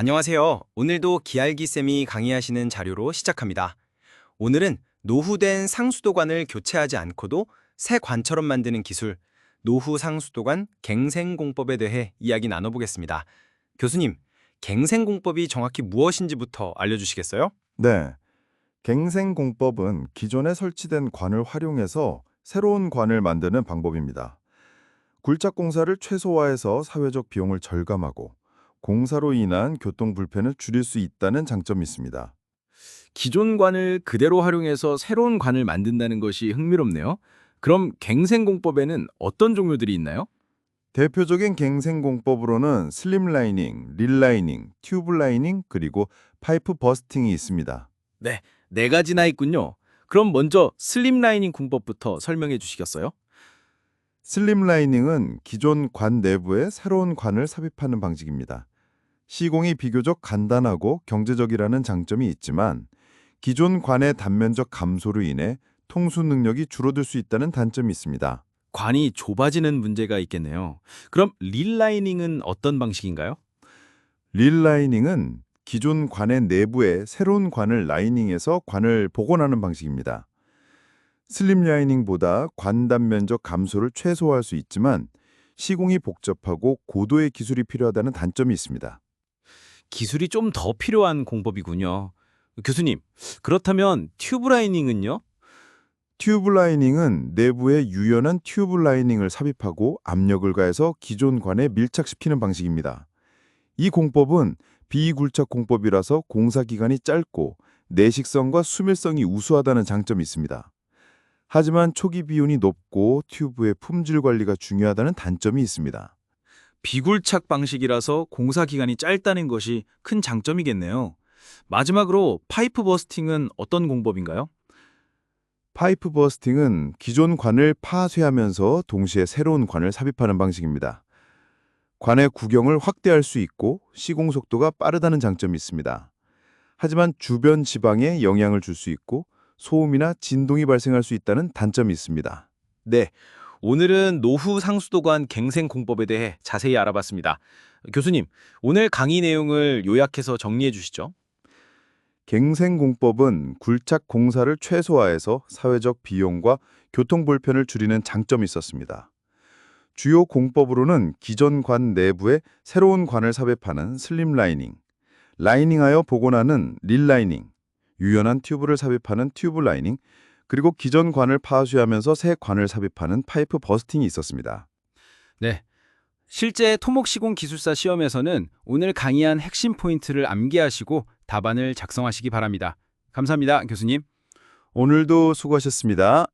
안녕하세요. 오늘도 기알기 쌤이 강의하시는 자료로 시작합니다. 오늘은 노후된 상수도관을 교체하지 않고도 새 관처럼 만드는 기술, 노후 상수도관 갱생공법에 대해 이야기 나눠보겠습니다. 교수님, 갱생공법이 정확히 무엇인지부터 알려주시겠어요? 네. 갱생공법은 기존에 설치된 관을 활용해서 새로운 관을 만드는 방법입니다. 굴착 공사를 최소화해서 사회적 비용을 절감하고 공사로 인한 교통 불편을 줄일 수 있다는 장점이 있습니다. 기존 관을 그대로 활용해서 새로운 관을 만든다는 것이 흥미롭네요. 그럼 갱생공법에는 어떤 종류들이 있나요? 대표적인 갱생공법으로는 슬림 라이닝, 릴 라이닝, 튜브 라이닝, 그리고 파이프 버스팅이 있습니다. 네 가지나 있군요. 그럼 먼저 슬림 라이닝 공법부터 설명해 주시겠어요? 슬림 라이닝은 기존 관 내부에 새로운 관을 삽입하는 방식입니다. 시공이 비교적 간단하고 경제적이라는 장점이 있지만 기존 관의 단면적 감소로 인해 통수 능력이 줄어들 수 있다는 단점이 있습니다. 관이 좁아지는 문제가 있겠네요. 그럼 릴 라이닝은 어떤 방식인가요? 릴 라이닝은 기존 관의 내부에 새로운 관을 라이닝해서 관을 복원하는 방식입니다. 슬림 라이닝보다 관 단 면적 감소를 최소화할 수 있지만 시공이 복잡하고 고도의 기술이 필요하다는 단점이 있습니다. 기술이 좀 더 필요한 공법이군요. 교수님, 그렇다면 튜브 라이닝은요? 튜브 라이닝은 내부에 유연한 튜브 라이닝을 삽입하고 압력을 가해서 기존 관에 밀착시키는 방식입니다. 이 공법은 비굴착 공법이라서 공사 기간이 짧고 내식성과 수밀성이 우수하다는 장점이 있습니다. 하지만 초기 비용이 높고 튜브의 품질 관리가 중요하다는 단점이 있습니다. 비굴착 방식이라서 공사 기간이 짧다는 것이 큰 장점이겠네요. 마지막으로 파이프 버스팅은 어떤 공법인가요? 파이프 버스팅은 기존 관을 파쇄하면서 동시에 새로운 관을 삽입하는 방식입니다. 관의 구경을 확대할 수 있고 시공 속도가 빠르다는 장점이 있습니다. 하지만 주변 지방에 영향을 줄 수 있고 소음이나 진동이 발생할 수 있다는 단점이 있습니다. 네, 오늘은 노후 상수도관 갱생 공법에 대해 자세히 알아봤습니다. 교수님, 오늘 강의 내용을 요약해서 정리해 주시죠. 갱생공법은 굴착 공사를 최소화해서 사회적 비용과 교통 불편을 줄이는 장점이 있었습니다. 주요 공법으로는 기존 관 내부에 새로운 관을 삽입하는 슬림 라이닝, 라이닝하여 복원하는 릴 라이닝, 유연한 튜브를 삽입하는 튜브 라이닝, 그리고 기존 관을 파쇄하면서 새 관을 삽입하는 파이프 버스팅이 있었습니다. 네. 실제 토목 시공 기술사 시험에서는 오늘 강의한 핵심 포인트를 암기하시고 답안을 작성하시기 바랍니다. 감사합니다, 교수님. 오늘도 수고하셨습니다.